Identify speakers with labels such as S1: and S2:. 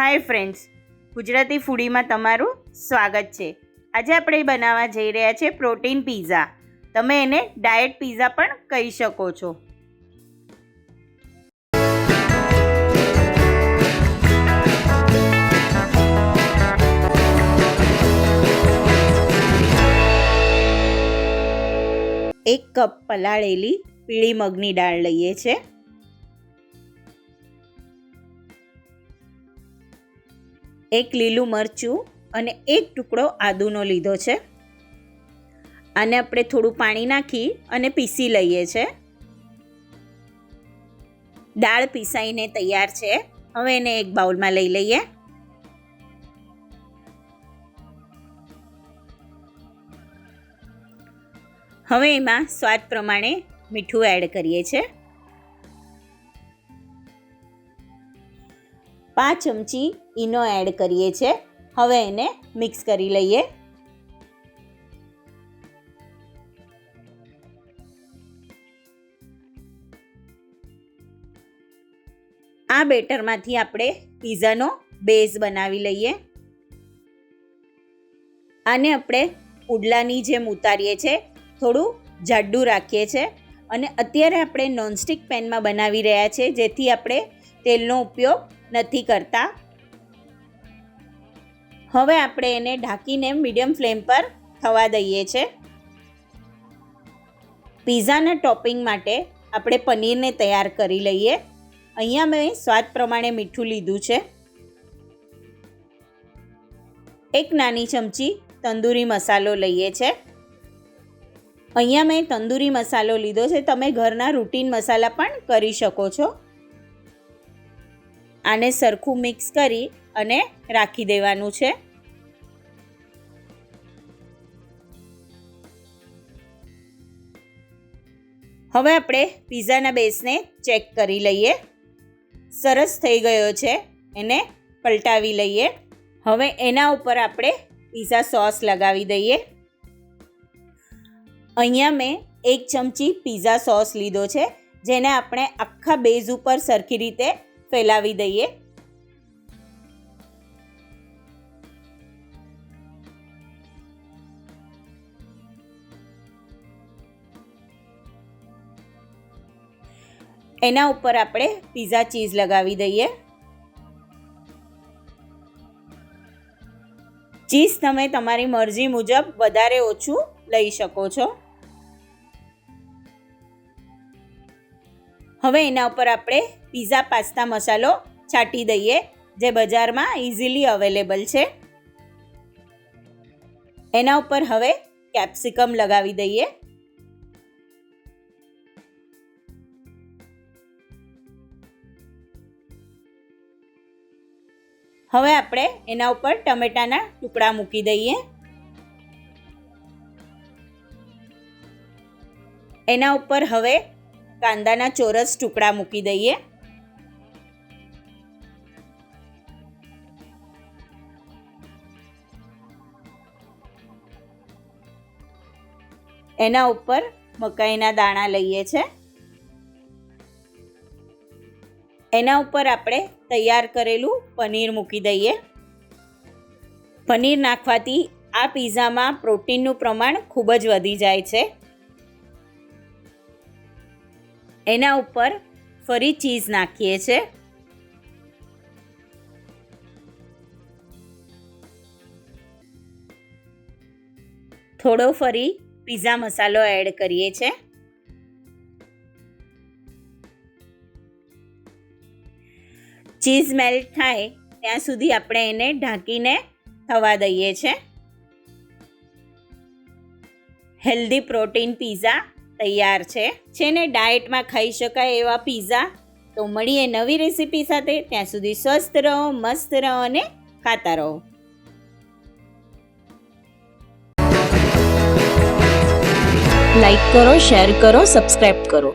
S1: Hi friends Gujarati ફૂડીમાં તમારું સ્વાગત છે. આજે આપણે બનાવવા જઈ રહ્યા છે પ્રોટીન પીઝા તમે એને ડાયટ પીઝા પણ કહી શકો છો. એક કપ પલાળેલી પીળી મગની દાળ લઈએ છે એક લીલું મરચું અને એક ટુકડો આદુનો લીધો છે. આને આપણે થોડું પાણી નાખી અને પીસી લઈએ છે. દાળ પીસાઈને તૈયાર છે. હવે એને એક બાઉલમાં લઈ લઈએ. હવે એમાં સ્વાદ પ્રમાણે મીઠું એડ કરીએ છીએ પાંચ ચમચી ઈનો એડ કરીએ છીએ. હવે એને મિક્સ કરી લઈએ. આ બેટરમાંથી આપણે પીઝાનો બેઝ બનાવી લઈએ. આને આપણે ઉડલાની જેમ ઉતારીએ છીએ. થોડું જાડું રાખીએ છીએ. અને અત્યારે આપણે નોનસ્ટિક પેનમાં બનાવી રહ્યા છીએ, જેથી આપણે તેલનો ઉપયોગ નથી કરતા. હવે આપણે એને ઢાંકીને મીડિયમ ફ્લેમ પર થવા દઈએ છે. પીઝાના ટોપિંગ માટે આપણે પનીરને તૈયાર કરી લઈએ. અહીંયા મેં સ્વાદ પ્રમાણે મીઠું લીધું છે. એક નાની ચમચી તંદૂરી મસાલો લઈએ છે. અહીંયા મેં તંદૂરી મસાલો લીધો છે. તમે ઘરના રૂટીન મસાલા પણ કરી શકો છો. આને સરખું મિક્સ કરી અને રાખી દેવાનું છે. હવે આપણે પીઝાના બેસને ચેક કરી લઈએ. સરસ થઈ ગયો છે. એને પલટાવી લઈએ. હવે એના ઉપર આપણે પીઝા સોસ લગાવી દઈએ. અહીંયા મેં એક ચમચી પીઝા સોસ લીધો છે, જેને આપણે આખા બેઝ ઉપર સરખી રીતે ફેલાવી દઈએ. એના ઉપર આપણે પીઝા ચીઝ લગાવી દઈએ. ચીઝ તમે તમારી મરજી મુજબ વધારે ઓછું લઈ શકો છો. હવે એના ઉપર આપણે પીઝા પાસ્તા મસાલો છાંટી દઈએ, જે બજારમાં ઇઝીલી અવેલેબલ છે. એના ઉપર હવે કેપ્સિકમ લગાવી દઈએ. હવે આપણે એના ઉપર ટમેટાના ટુકડા મૂકી દઈએ. એના ઉપર હવે કાંદાના ચોરસ ટુકડા મૂકી દઈએ. એના ઉપર મકાઈના દાણા લઈએ છે. એના ઉપર આપણે તૈયાર કરેલું પનીર મૂકી દઈએ. પનીર નાખવાથી આ પીઝામાં પ્રોટીનનું પ્રમાણ ખૂબ જ વધી જાય છે. એના ઉપર ફરી ચીઝ નાખીએ છે. થોડો ફરી પીઝા મસાલો એડ કરીએ છે. ચીઝ મેલ્ટ થાય, ત્યાં સુધી આપણે એને ઢાંકીને થવા દઈએ છે. હેલ્ધી પ્રોટીન પીઝા તૈયાર છે. છે ને, ડાયટમાં ખાઈ શકાય એવા પીઝા. તો મળીએ નવી રેસીપી સાથે. ત્યાં સુધી સ્વસ્થ રહો, મસ્ત રહો અને ખાતા રહો.
S2: લાઈક કરો, શેર કરો સબસ્ક્રાઈબ કરો.